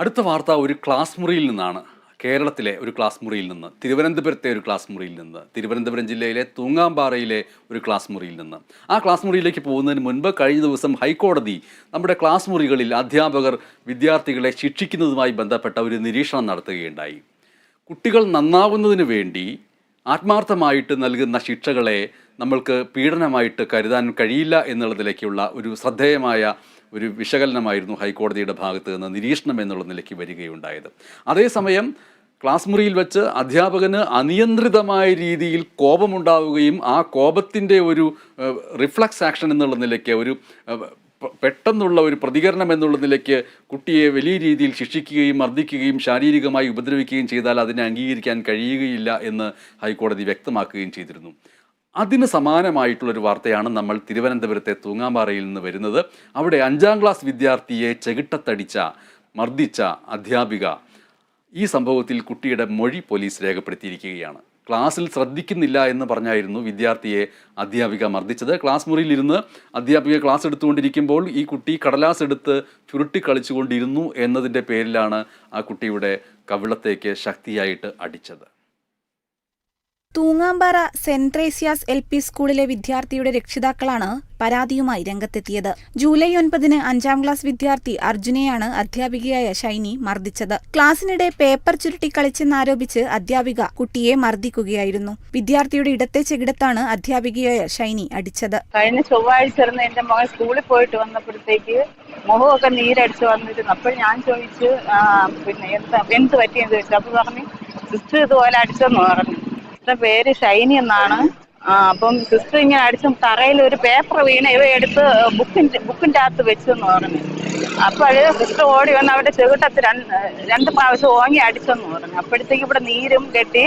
അടുത്ത വാർത്ത ഒരു ക്ലാസ് മുറിയിൽ നിന്നാണ്. കേരളത്തിലെ ഒരു ക്ലാസ് മുറിയിൽ നിന്ന് തിരുവനന്തപുരത്തെ ഒരു ക്ലാസ് മുറിയിൽ നിന്ന് തിരുവനന്തപുരം ജില്ലയിലെ തൂങ്ങാമ്പാറയിലെ ഒരു ക്ലാസ് മുറിയിൽ നിന്ന്. ആ ക്ലാസ് മുറിയിലേക്ക് പോകുന്നതിന് മുൻപ് കഴിഞ്ഞ ദിവസം ഹൈക്കോടതി നമ്മുടെ ക്ലാസ് മുറികളിൽ അധ്യാപകർ വിദ്യാർത്ഥികളെ ശിക്ഷിക്കുന്നതുമായി ബന്ധപ്പെട്ട ഒരു നിരീക്ഷണം നടത്തുകയുണ്ടായി. കുട്ടികൾ നന്നാവുന്നതിന് വേണ്ടി ആത്മാർത്ഥമായിട്ട് നൽകുന്ന ശിക്ഷകളെ നമ്മൾക്ക് പീഡനമായിട്ട് കരുതാൻ കഴിയില്ല എന്നുള്ളതിലേക്കുള്ള ഒരു ശ്രദ്ധേയമായ ഒരു വിശകലനമായിരുന്നു ഹൈക്കോടതിയുടെ ഭാഗത്ത് നിന്ന് നിരീക്ഷണം എന്നുള്ള നിലയ്ക്ക് വരികയുണ്ടായത്. അതേസമയം ക്ലാസ് മുറിയിൽ വെച്ച് അധ്യാപകന് അനിയന്ത്രിതമായ രീതിയിൽ കോപമുണ്ടാവുകയും ആ കോപത്തിന്റെ ഒരു റിഫ്ലക്സ് ആക്ഷൻ എന്നുള്ള നിലയ്ക്ക് ഒരു പെട്ടെന്നുള്ള ഒരു പ്രതികരണം എന്നുള്ള നിലയ്ക്ക് കുട്ടിയെ വലിയ രീതിയിൽ ശിക്ഷിക്കുകയും മർദ്ദിക്കുകയും ശാരീരികമായി ഉപദ്രവിക്കുകയും ചെയ്താൽ അതിനെ അംഗീകരിക്കാൻ കഴിയുകയില്ല എന്ന് ഹൈക്കോടതി വ്യക്തമാക്കുകയും ചെയ്തിരുന്നു. അതിന് സമാനമായിട്ടുള്ളൊരു വാർത്തയാണ് നമ്മൾ തിരുവനന്തപുരത്തെ തൂങ്ങാമ്പാറയിൽ നിന്ന് വരുന്നത്. അവിടെ അഞ്ചാം ക്ലാസ് വിദ്യാർത്ഥിയെ ചെകിട്ടത്തടിച്ച മർദ്ദിച്ച അധ്യാപിക ഈ സംഭവത്തിൽ കുട്ടിയുടെ മൊഴി പോലീസ് രേഖപ്പെടുത്തിയിരിക്കുകയാണ്. ക്ലാസ്സിൽ ശ്രദ്ധിക്കുന്നില്ല എന്ന് പറഞ്ഞായിരുന്നു വിദ്യാർത്ഥിയെ അധ്യാപിക മർദ്ദിച്ചത്. ക്ലാസ് മുറിയിലിരുന്ന് അധ്യാപിക ക്ലാസ് എടുത്തുകൊണ്ടിരിക്കുമ്പോൾ ഈ കുട്ടി കടലാസ് എടുത്ത് ചുരുട്ടി കളിച്ചുകൊണ്ടിരുന്നു എന്നതിന്റെ പേരിലാണ് ആ കുട്ടിയുടെ കവിളത്തേക്ക് ശക്തിയായിട്ട് അടിച്ചത്. Thoongampara saint Thresia's L P സ്കൂളിലെ വിദ്യാർത്ഥിയുടെ രക്ഷിതാക്കളാണ് പരാതിയുമായി രംഗത്തെത്തിയത്. ജൂലൈ ഒൻപതിന് അഞ്ചാം ക്ലാസ് വിദ്യാർത്ഥി അർജുനെയാണ് അധ്യാപികയായ ഷൈനി മർദ്ദിച്ചത്. ക്ലാസ്സിനിടെ പേപ്പർ ചുരുട്ടി കളിച്ചെന്നാരോപിച്ച് അധ്യാപിക കുട്ടിയെ മർദ്ദിക്കുകയായിരുന്നു. വിദ്യാർത്ഥിയുടെ ഇടത്തെ ചെകിടത്താണ് അധ്യാപികയായ ഷൈനി അടിച്ചത്. കഴിഞ്ഞ ചൊവ്വാഴ്ച എന്റെ മകൻ സ്കൂളിൽ പോയിട്ട് വന്നപ്പോഴത്തേക്ക് മുഖമൊക്കെ നീരടിച്ച് വന്നിരുന്നു. അപ്പോൾ ഞാൻ ചോദിച്ചു പിന്നെ എന്താ എന്ത് പറ്റിയെന്ന് ചോദിച്ചു? അപ്പൊ പറഞ്ഞു സിസ്റ്റർ ഇതുപോലെ അടിച്ചെന്ന് പറഞ്ഞു. സിസ്റ്റർ പേര് ഷൈനി എന്നാണ്. ആ, അപ്പം സിസ്റ്റർ ഇങ്ങനെ അടിച്ചും തറയിൽ ഒരു പേപ്പർ വീണ് ഇവ എടുത്ത് ബുക്കിന്റെ ബുക്കിന്റെ അകത്ത് വെച്ചെന്ന് പറഞ്ഞു. അപ്പൊ അത് സിസ്റ്റർ ഓടി വന്ന് അവിടെ ചെകിട്ടത്ത് രണ്ട് രണ്ട് പ്രാവശ്യം ഓങ്ങി അടിച്ചെന്ന് പറഞ്ഞു. അപ്പോഴത്തേക്ക് ഇവിടെ നീരും കെട്ടി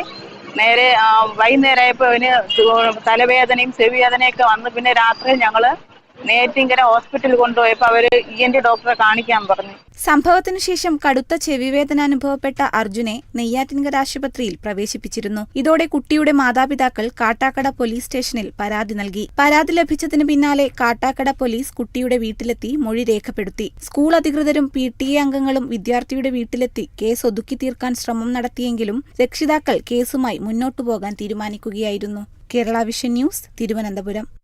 നേരെ വൈകുന്നേരമായപ്പോ അവന് തലവേദനയും ചെവിവേദനയൊക്കെ വന്ന് പിന്നെ രാത്രി ഞങ്ങൾ നേറ്റിങ്കര ഹോസ്പിറ്റലിൽ കൊണ്ടുപോയപ്പോൾ അവർ ഇ ഡോക്ടറെ കാണിക്കാൻ പറഞ്ഞു. സംഭവത്തിനു ശേഷം കടുത്ത ചെവിവേദന അനുഭവപ്പെട്ട അർജുനെ നെയ്യാറ്റിൻകര ആശുപത്രിയിൽ പ്രവേശിപ്പിച്ചിരുന്നു. ഇതോടെ കുട്ടിയുടെ മാതാപിതാക്കൾ കാട്ടാക്കട പോലീസ് സ്റ്റേഷനിൽ പരാതി നൽകി. പരാതി ലഭിച്ചതിന് പിന്നാലെ കാട്ടാക്കട പോലീസ് കുട്ടിയുടെ വീട്ടിലെത്തി മൊഴി രേഖപ്പെടുത്തി. സ്കൂൾ അധികൃതരും പി ടി എ അംഗങ്ങളും വിദ്യാർത്ഥിയുടെ വീട്ടിലെത്തി കേസ് ഒതുക്കി തീർക്കാൻ ശ്രമം നടത്തിയെങ്കിലും രക്ഷിതാക്കൾ കേസുമായി മുന്നോട്ടു പോകാൻ തീരുമാനിക്കുകയായിരുന്നു. Kerala Vision News Thiruvananthapuram.